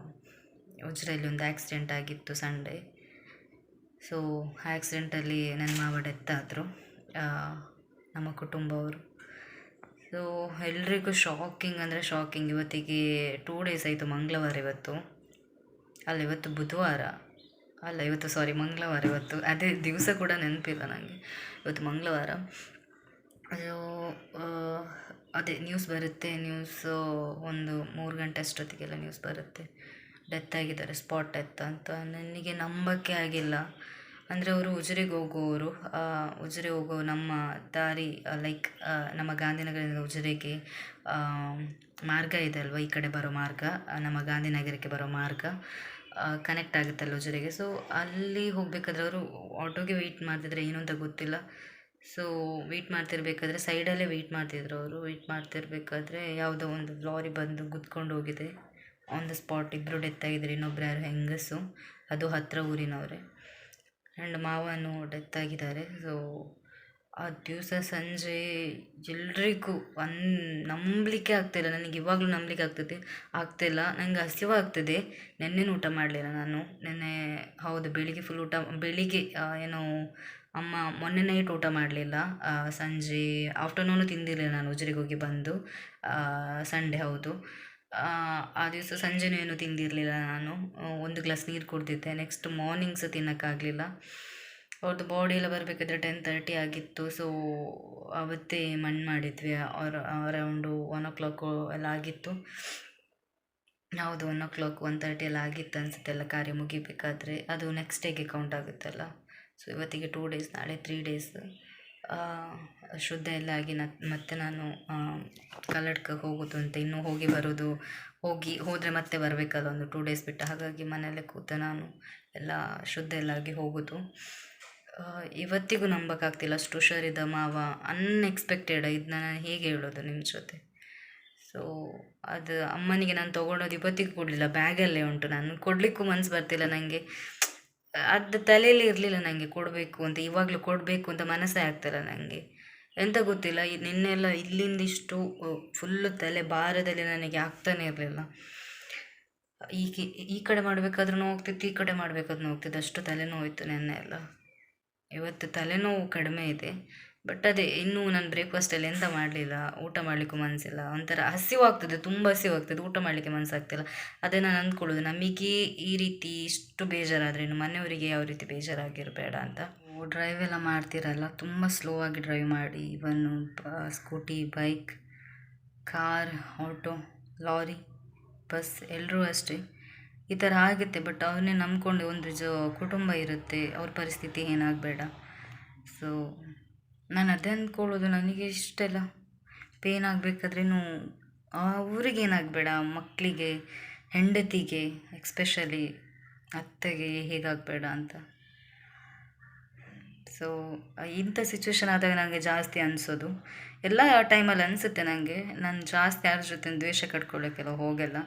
ಉಜಿರೆಯಲ್ಲಿ ಒಂದು ಆ್ಯಕ್ಸಿಡೆಂಟ್ ಆಗಿತ್ತು ಸಂಡೇ ಸೊ ಆ್ಯಕ್ಸಿಡೆಂಟಲ್ಲಿ ನನ್ನ ಮಾವ ಡೆತ್ ಆದರು. ನಮ್ಮ ಕುಟುಂಬವರು. ಸೊ ಎಲ್ರಿಗೂ ಶಾಕಿಂಗ್ ಅಂದರೆ ಶಾಕಿಂಗ್ ಇವತ್ತಿಗೆ ಟೂ ಡೇಸ್ ಆಯಿತು ಮಂಗಳವಾರ ಇವತ್ತು. ಅಲ್ಲ ಇವತ್ತು ಬುಧವಾರ. ಅಲ್ಲ ಇವತ್ತು ಸಾರಿ ಮಂಗಳವಾರ ಇವತ್ತು. ಅದೇ ದಿವಸ ಕೂಡ ನೆನಪಿಲ್ಲ ನನಗೆ ಇವತ್ತು ಮಂಗಳವಾರ. ಅಯ್ಯೋ ಅದೇ ನ್ಯೂಸ್ ಬರುತ್ತೆ ನ್ಯೂಸ್ ಒಂದು ಮೂರು ಗಂಟೆ ಅಷ್ಟೊತ್ತಿಗೆಲ್ಲ ನ್ಯೂಸ್ ಬರುತ್ತೆ. ಡೆತ್ ಆಗಿದ್ದಾರೆ ಸ್ಪಾಟ್ ಡೆತ್ ಅಂತ. ನನಗೆ ನಂಬಕ್ಕೆ ಆಗಿಲ್ಲ. ಅಂದರೆ ಅವರು ಉಜಿರೆಗೆ ಹೋಗುವವರು ಆ, ಉಜಿರೆ ಹೋಗೋ ನಮ್ಮ ದಾರಿ ಲೈಕ್ ನಮ್ಮ ಗಾಂಧಿನಗರದಿಂದ ಉಜಿರೆಗೆ ಮಾರ್ಗ ಇದೆ ಅಲ್ವಾ? ಈ ಕಡೆ ಬರೋ ಮಾರ್ಗ ನಮ್ಮ ಗಾಂಧಿನಗರಕ್ಕೆ ಬರೋ ಮಾರ್ಗ. ಕನೆಕ್ಟ್ ಆಗುತ್ತಲ್ಲ ಜೊತೆಗೆ? ಸೊ ಅಲ್ಲಿ ಹೋಗಬೇಕಾದ್ರೆ ಅವರು ಆಟೋಗೆ ವೆಯ್ಟ್ ಮಾಡ್ತಿದ್ರೆ ಏನು ಅಂತ ಗೊತ್ತಿಲ್ಲ. ಸೊ ವೆಯ್ಟ್ ಮಾಡ್ತಿರ್ಬೇಕಾದ್ರೆ ಸೈಡಲ್ಲೇ ವೆಯ್ಟ್ ಮಾಡ್ತಿದ್ರು ಅವರು. ವೆಯ್ಟ್ ಮಾಡ್ತಿರ್ಬೇಕಾದ್ರೆ ಯಾವುದೋ ಒಂದು ಲಾರಿ ಬಂದು ಗುದ್ಕೊಂಡು ಹೋಗಿದೆ. ಆನ್ ದ ಸ್ಪಾಟ್ ಇಬ್ಬರು ಡೆತ್ ಆಗಿದ್ದಾರೆ. ಇನ್ನೊಬ್ರು ಯಾರು? ಹೆಂಗಸು. ಅದು ಹತ್ತಿರ ಊರಿನವರೇ. ಆ್ಯಂಡ್ ಮಾವನು ಡೆತ್ ಆಗಿದ್ದಾರೆ. ಸೊ ಆ ದಿವಸ ಸಂಜೆ ಎಲ್ರಿಗೂ ಒನ್ ನಂಬಲಿಕ್ಕೆ ಆಗ್ತಾಯಿಲ್ಲ ನನಗೆ ಇವಾಗಲೂ ನಂಬಲಿಕ್ಕೆ ಆಗ್ತದೆ ಆಗ್ತಾಯಿಲ್ಲ ನನಗೆ ಹಸಿವಾಗ್ತದೆ. ನೆನ್ನೆನೂ ಊಟ ಮಾಡಲಿಲ್ಲ ನಾನು. ನೆನ್ನೆ ಹೌದು ಬೆಳಿಗ್ಗೆ ಫುಲ್ ಊಟ ಬೆಳಿಗ್ಗೆ ಏನು ಅಮ್ಮ ಮೊನ್ನೆ ನೈಟ್ ಊಟ ಮಾಡಲಿಲ್ಲ. ಸಂಜೆ ಆಫ್ಟರ್ನೂನು ತಿಂದಿರಲಿಲ್ಲ ನಾನು ಉಜ್ರಿಗೆ ಹೋಗಿ ಬಂದು. ಸಂಡೆ ಹೌದು. ಆ, ದಿವಸ ಸಂಜೆನೂ ಏನು ತಿಂದಿರಲಿಲ್ಲ ನಾನು. ಒಂದು ಗ್ಲಾಸ್ ನೀರು ಕುಡ್ದಿದ್ದೆ. ನೆಕ್ಸ್ಟ್ ಮಾರ್ನಿಂಗ್ ಸಹ ತಿನ್ನೋಕ್ಕಾಗಲಿಲ್ಲ. ಅವ್ರದ್ದು ಬಾಡಿ ಎಲ್ಲ ಬರಬೇಕಾದ್ರೆ ಟೆನ್ ತರ್ಟಿ ಆಗಿತ್ತು. ಸೊ ಅವತ್ತೇ ಮಣ್ಣು ಮಾಡಿದ್ವಿ. ಅವ್ರ ಅರೌಂಡು ಒನ್ ಓ ಕ್ಲಾಕು ಎಲ್ಲ ಆಗಿತ್ತು. ಹೌದು one o'clock one thirty ಎಲ್ಲ ಆಗಿತ್ತು ಅನಿಸುತ್ತೆ. ಎಲ್ಲ ಕಾರ್ಯ ಮುಗಿಬೇಕಾದ್ರೆ ಅದು ನೆಕ್ಸ್ಟ್ ಡೇಗೆ ಕೌಂಟ್ ಆಗುತ್ತಲ್ಲ. ಸೊ ಇವತ್ತಿಗೆ ಟೂ ಡೇಸ್ ನಾಳೆ ತ್ರೀ ಡೇಸ್ ಶುದ್ಧ ಎಲ್ಲ ಆಗಿ ನ ಮತ್ತೆ ನಾನು ಕಲ್ಲಡ್ಕಕ್ಕೆ ಹೋಗೋದು ಅಂತ ಇನ್ನೂ ಹೋಗಿ ಬರೋದು. ಹೋಗಿ, ಹೋದರೆ ಮತ್ತೆ ಬರಬೇಕಲ್ಲ ಒಂದು ಟೂ ಡೇಸ್ ಬಿಟ್ಟು. ಹಾಗಾಗಿ ಮನೆಯಲ್ಲೇ ಕೂತ ನಾನು ಎಲ್ಲ ಶುದ್ಧ ಎಲ್ಲ ಆಗಿ ಹೋಗೋದು. ಇವತ್ತಿಗೂ ನಂಬಕ್ಕಾಗ್ತಿಲ್ಲ. ಅಷ್ಟು ಹುಷಾರಿದ್ದ ಮಾವ ಅನ್ಎಕ್ಸ್ಪೆಕ್ಟೆಡ್ ಇದನ್ನ ನಾನು ಹೇಗೆ ಹೇಳೋದು ನಿಮ್ಮ ಜೊತೆ. ಸೊ ಅದು ಅಮ್ಮನಿಗೆ ನಾನು ತೊಗೊಂಡೋದು ಇವತ್ತಿಗೂ ಕೊಡಲಿಲ್ಲ. ಬ್ಯಾಗಲ್ಲೇ ಉಂಟು ನಾನು. ಕೊಡಲಿಕ್ಕೂ ಮನಸ್ಸು ಬರ್ತಿಲ್ಲ ನನಗೆ ಅದು ತಲೆಯಲ್ಲಿ ಇರಲಿಲ್ಲ ನನಗೆ ಕೊಡಬೇಕು ಅಂತ, ಇವಾಗಲೂ ಕೊಡಬೇಕು ಅಂತ ಮನಸ್ಸೇ ಆಗ್ತಿಲ್ಲ ನನಗೆ ಎಂತ ಗೊತ್ತಿಲ್ಲ ನಿನ್ನೆಲ್ಲ ಇಲ್ಲಿಂದ ಇಷ್ಟು ಫುಲ್ಲು ತಲೆ ಭಾರದಲ್ಲಿ ನನಗೆ ಆಗ್ತಾನೆ ಇರಲಿಲ್ಲ. ಈ ಈ ಕಡೆ ಮಾಡಬೇಕಾದ್ರೂ ಹೋಗ್ತಿತ್ತು ಈ ಕಡೆ ಮಾಡಬೇಕಾದ್ರೂ ಹೋಗ್ತಿತ್ತು ಅಷ್ಟು ತಲೆನೋವು ನೆನ್ನೆ ಎಲ್ಲ. ಇವತ್ತು ತಲೆನೋವು ಕಡಿಮೆ ಇದೆ. ಬಟ್ ಅದೇ, ಇನ್ನೂ ನಾನು ಬ್ರೇಕ್ಫಾಸ್ಟಲ್ಲಿ ಎಂತ ಮಾಡಲಿಲ್ಲ? ಊಟ ಮಾಡಲಿಕ್ಕೂ ಮನಸ್ಸಿಲ್ಲ ಒಂಥರ ಹಸಿವಾಗ್ತದೆ, ತುಂಬ ಹಸಿವಾಗ್ತದೆ. ಊಟ ಮಾಡಲಿಕ್ಕೆ ಮನಸ್ಸಾಗ್ತಿಲ್ಲ ಅದೇ ನಾನು ಅಂದ್ಕೊಳ್ಳೋದು, ನಮಗೆ ಈ ರೀತಿ ಇಷ್ಟು ಬೇಜಾರಾದರೆ ಇನ್ನು ಮನೆಯವರಿಗೆ ಯಾವ ರೀತಿ ಬೇಜಾರಾಗಿರಬೇಡ ಅಂತ? ಡ್ರೈವ್ ಎಲ್ಲ ಮಾಡ್ತಿರಲ್ಲ? ತುಂಬ ಸ್ಲೋ ಆಗಿ ಡ್ರೈವ್ ಮಾಡಿ. Even scooty bike car auto lorry bus ಎಲ್ಲರೂ ಅಷ್ಟೇ. ಈ ಥರ ಆಗುತ್ತೆ ಬಟ್ ಅವನ್ನೇ ನಂಬ್ಕೊಂಡು ಒಂದು ಜ ಕುಟುಂಬ ಇರುತ್ತೆ, ಅವ್ರ ಪರಿಸ್ಥಿತಿ ಏನಾಗಬೇಡ. ಸೊ ನಾನು ಅದೇ ಅಂದ್ಕೊಳ್ಳೋದು ನನಗೆ ಇಷ್ಟೆಲ್ಲ ಪೇನ್ ಆಗಬೇಕಾದ್ರೇನು ಅವ್ರಿಗೇನಾಗಬೇಡ ಮಕ್ಕಳಿಗೆ ಹೆಂಡತಿಗೆ ಎಕ್ಸ್ಪೆಷಲಿ ಅತ್ತೆಗೆ ಹೀಗಾಗಬೇಡ ಅಂತ. ಸೊ ಇಂಥ ಸಿಚುವೇಶನ್ ಆದಾಗ ನನಗೆ ಜಾಸ್ತಿ ಅನಿಸೋದು. ಎಲ್ಲ ಟೈಮಲ್ಲಿ ಅನಿಸುತ್ತೆ ನನಗೆ ನಾನು ಜಾಸ್ತಿ ಯಾರ ಜೊತೆ ದ್ವೇಷ ಕಟ್ಕೊಳ್ಳೋಕ್ಕೆಲ್ಲ ಹೋಗಲ್ಲ.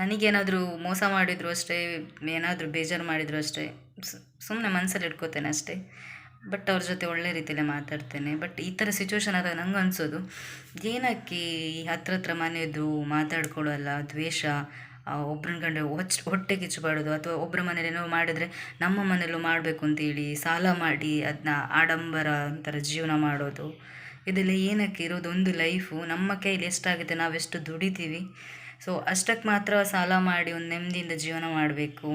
ನನಗೇನಾದರೂ ಮೋಸ ಮಾಡಿದ್ರು ಅಷ್ಟೇ, ಏನಾದರೂ ಬೇಜಾರು ಮಾಡಿದ್ರು ಅಷ್ಟೇ ಸುಮ್ಮನೆ ಮನಸ್ಸಲ್ಲಿ ಇಟ್ಕೋತೇನೆ ಅಷ್ಟೇ. ಬಟ್ ಅವ್ರ ಜೊತೆ ಒಳ್ಳೆ ರೀತಿಯಲ್ಲೇ ಮಾತಾಡ್ತೇನೆ. ಬಟ್ ಈ ಥರ ಸಿಚುವೇಶನ್ ಆದಾಗ ನಂಗೆ ಅನಿಸೋದು, ಏನಕ್ಕೆ ಈ ಹತ್ರ ಹತ್ರ ಮನೆಯದು ಮಾತಾಡ್ಕೊಳ್ಳೋಲ್ಲ, ದ್ವೇಷ ಒಬ್ರನ್ನ ಕಂಡ್ರೆ ಹೊಚ್ ಹೊಟ್ಟೆ ಕಿಚ್ಚಬಾರ್ದು ಅಥವಾ ಒಬ್ಬರ ಮನೇಲಿ ಏನೋ ಮಾಡಿದ್ರೆ ನಮ್ಮ ಮನೇಲೂ ಮಾಡಬೇಕು ಅಂತೇಳಿ ಸಾಲ ಮಾಡಿ ಅದನ್ನ ಆಡಂಬರ ಒಂಥರ ಜೀವನ ಮಾಡೋದು. ಇದೆಲ್ಲ ಏನಕ್ಕೆ ಇರೋದು? ಒಂದು ಲೈಫು ನಮ್ಮ ಕೈಲಿ ಎಷ್ಟಾಗುತ್ತೆ? ನಾವೆಷ್ಟು ದುಡಿತೀವಿ? ಸೊ ಅಷ್ಟಕ್ಕೆ ಮಾತ್ರ ಸಾಲ ಮಾಡಿ ಒಂದು ನೆಮ್ಮದಿಯಿಂದ ಜೀವನ ಮಾಡಬೇಕು.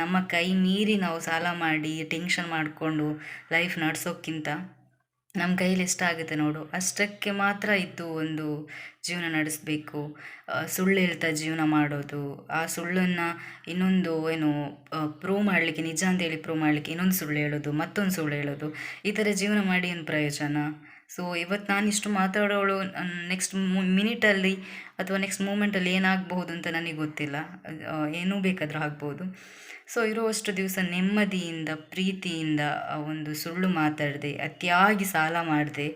ನಮ್ಮ ಕೈ ಮೀರಿ ನಾವು ಸಾಲ ಮಾಡಿ ಟೆನ್ಷನ್ ಮಾಡಿಕೊಂಡು ಲೈಫ್ ನಡೆಸೋಕ್ಕಿಂತ ನಮ್ಮ ಕೈಲಿ ಎಷ್ಟಾಗುತ್ತೆ ನೋಡು, ಅಷ್ಟಕ್ಕೆ ಮಾತ್ರ ಇದ್ದು ಒಂದು ಜೀವನ ನಡೆಸಬೇಕು. ಸುಳ್ಳು ಹೇಳ್ತಾ ಜೀವನ ಮಾಡೋದು, ಆ ಸುಳ್ಳನ್ನು ಇನ್ನೊಂದು ಏನು ಪ್ರೂವ್ ಮಾಡಲಿಕ್ಕೆ ನಿಜ ಅಂತ ಹೇಳಿ ಪ್ರೂವ್ ಮಾಡಲಿಕ್ಕೆ ಇನ್ನೊಂದು ಸುಳ್ಳು ಹೇಳೋದು, ಮತ್ತೊಂದು ಸುಳ್ಳು ಹೇಳೋದು, ಈ ಥರ ಜೀವನ ಮಾಡಿ ಏನು ಪ್ರಯೋಜನ? ಸೊ ಇವತ್ತು ನಾನು ಇಷ್ಟು ಮಾತಾಡೋಳು ನೆಕ್ಸ್ಟ್ ಮಿನಿಟಲ್ಲಿ ಅಥವಾ ನೆಕ್ಸ್ಟ್ ಮೂಮೆಂಟಲ್ಲಿ ಏನಾಗಬಹುದು ಅಂತ ನನಗೆ ಗೊತ್ತಿಲ್ಲ. ಏನೂ ಬೇಕಾದರೂ ಆಗ್ಬೋದು ಸೊ ಇರುವಷ್ಟು ದಿವಸ ನೆಮ್ಮದಿಯಿಂದ, ಪ್ರೀತಿಯಿಂದ ಒಂದು ಸುಳ್ಳು ಮಾತಾಡದೆ, ಅತಿಯಾಗಿ ಸಾಲ ಮಾಡದೆ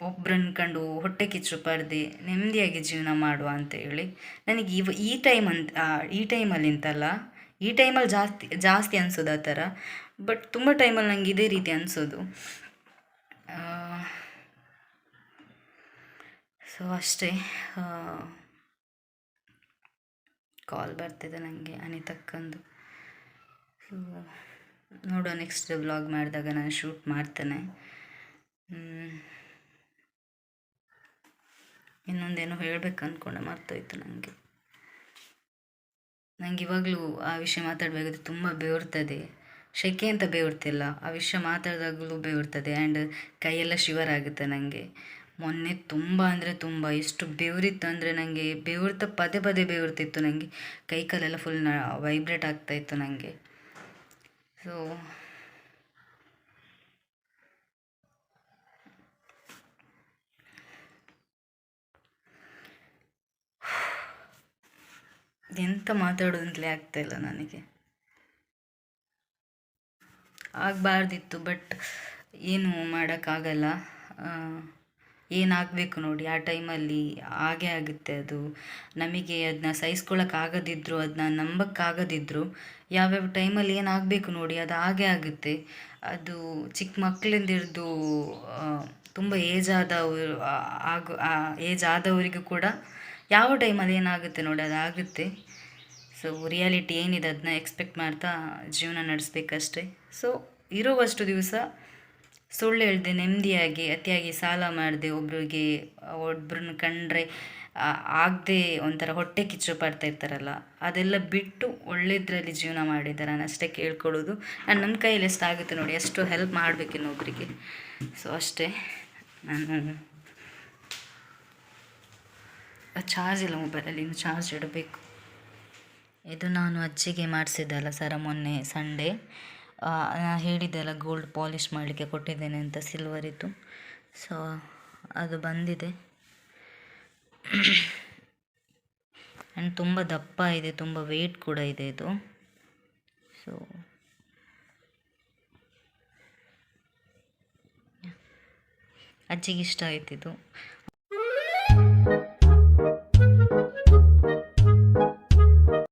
ಒಬ್ರನ್ನ ಕಂಡು ಹೊಟ್ಟೆ ಕಿಚ್ಚು ಪಡೆದೆ, ನೆಮ್ಮದಿಯಾಗಿ ಜೀವನ ಮಾಡುವ ಅಂತ ಹೇಳಿ ನನಗೆ ಇವ, ಈ ಟೈಮ್ ಅಂತ ಈ ಟೈಮಲ್ಲಿ ಅಂತಲ್ಲ, ಈ ಟೈಮಲ್ಲಿ ಜಾಸ್ತಿ ಜಾಸ್ತಿ ಅನಿಸೋದು ಆ ಥರ. ಬಟ್ ತುಂಬ ಟೈಮಲ್ಲಿ ನನಗೆ ಇದೇ ರೀತಿ ಅನಿಸೋದು. ಸೊ ಅಷ್ಟೇ ಕಾಲ್ ಬರ್ತಿದೆ ನನಗೆ ಅನಿತಕ್ಕಂದು. ಸೊ ನೋಡುವ ನೆಕ್ಸ್ಟ್ ವ್ಲಾಗ್ ಮಾಡಿದಾಗ ನಾನು ಶೂಟ್ ಮಾಡ್ತೇನೆ. ಇನ್ನೊಂದೇನೋ ಹೇಳಬೇಕು ಅಂದ್ಕೊಂಡೆ ಮರ್ತೋಯ್ತು ನನಗೆ ನಂಗೆ ಇವಾಗಲೂ ಆ ವಿಷಯ ಮಾತಾಡಬೇಕಾದ್ರೆ ತುಂಬ ಬೇವ್ರ್ತದೆ ಶೆಕೆ ಅಂತ ಬೇವ್ರ್ತಿಲ್ಲ. ಆ ವಿಷಯ ಮಾತಾಡಿದಾಗಲೂ ಬೇವಿರ್ತದೆ. ಆ್ಯಂಡ್ ಕೈಯೆಲ್ಲ ಶಿವರ್ ಆಗುತ್ತೆ ನನಗೆ ಮೊನ್ನೆ ತುಂಬ ಅಂದರೆ ತುಂಬ, ಎಷ್ಟು ಬೆವರಿತ್ತು ಅಂದರೆ ನನಗೆ ಬೆವರ್ತ ಪದೇ ಪದೇ ಬೆವರ್ತಿತ್ತು ನನಗೆ ಕೈ ಕಾಲೆಲ್ಲ ಫುಲ್ನ ವೈಬ್ರೇಟ್ ಆಗ್ತಾಯಿತ್ತು ನನಗೆ ಸೊ ಎಂತ ಮಾತಾಡೋದಂತಲೇ ಆಗ್ತಾಯಿಲ್ಲ ನನಗೆ. ಆಗಬಾರ್ದಿತ್ತು ಬಟ್ ಏನು ಮಾಡೋಕ್ಕಾಗಲ್ಲ. ಏನಾಗಬೇಕು ನೋಡಿ, ಆ ಟೈಮಲ್ಲಿ ಹಾಗೆ ಆಗುತ್ತೆ ಅದು. ನಮಗೆ ಅದನ್ನ ಸಹಿಸ್ಕೊಳ್ಳೋಕ್ಕಾಗದಿದ್ರು ಅದನ್ನ ನಂಬಕ್ಕಾಗದಿದ್ರು, ಯಾವ್ಯಾವ ಟೈಮಲ್ಲಿ ಏನಾಗಬೇಕು ನೋಡಿ, ಅದು ಹಾಗೆ ಆಗುತ್ತೆ. ಅದು ಚಿಕ್ಕ ಮಕ್ಕಳಿಂದ ಹಿಡ್ದು ತುಂಬ ಏಜ್ ಆದವರು ಆಗ ಏಜ್ ಆದವರಿಗೂ ಕೂಡ ಯಾವ ಟೈಮಲ್ಲಿ ಏನಾಗುತ್ತೆ ನೋಡಿ, ಅದು ಆಗುತ್ತೆ. ಸೊ ಸೊ ರಿಯಾಲಿಟಿ ಏನಿದೆ ಅದನ್ನ ಎಕ್ಸ್ಪೆಕ್ಟ್ ಮಾಡ್ತಾ ಜೀವನ ನಡೆಸ್ಬೇಕಷ್ಟೆ. ಸೊ ಇರುವಷ್ಟು ದಿವಸ ಸುಳ್ಳು ಹೇಳ್ದೆ, ನೆಮ್ಮದಿಯಾಗಿ, ಅತಿಯಾಗಿ ಸಾಲ ಮಾಡದೆ, ಒಬ್ರಿಗೆ, ಒಬ್ರನ್ನ ಕಂಡ್ರೆ ಆಗದೆ ಒಂಥರ ಹೊಟ್ಟೆ ಕಿಚ್ಚು ಪಡ್ತಾ ಇರ್ತಾರಲ್ಲ, ಅದೆಲ್ಲ ಬಿಟ್ಟು ಒಳ್ಳೆಯದ್ರಲ್ಲಿ ಜೀವನ ಮಾಡಿದ್ದಾರೆ ನಾನು ಅಷ್ಟೇ ಕೇಳ್ಕೊಳ್ಳೋದು. ನಾನು ನನ್ನ ಕೈಯಲ್ಲಿ ಎಷ್ಟಾಗುತ್ತೆ ನೋಡಿ, ಅಷ್ಟು ಹೆಲ್ಪ್ ಮಾಡಬೇಕು ಇನ್ನೊಬ್ಬರಿಗೆ ಸೊ ಅಷ್ಟೇ. ನಾನು ಚಾರ್ಜ್ ಇಲ್ಲ ಮೊಬೈಲಲ್ಲಿ ಇನ್ನು ಚಾರ್ಜ್ ಇಡಬೇಕು. ಇದು ನಾನು ಅಜ್ಜಿಗೆ ಮಾಡಿಸಿದ್ದಲ್ಲ ಸರ, ಮೊನ್ನೆ ಸಂಡೇ ನಾ ಹೇಳಿದ್ದೆಲ್ಲ ಗೋಲ್ಡ್ ಪಾಲಿಶ್ ಮಾಡಲಿಕ್ಕೆ ಕೊಟ್ಟಿದ್ದೇನೆ ಅಂತ ಸಿಲ್ವರ್ ಸೊ ಅದು ಬಂದಿದೆ. ಆ್ಯಂಡ್ ತುಂಬ ದಪ್ಪ ಇದೆ, ತುಂಬ ವೆಯ್ಟ್ ಕೂಡ ಇದೆ ಇದು. ಸೊ ಅಜ್ಜಿಗೆ ಇಷ್ಟ ಆಯ್ತಿದ್ದು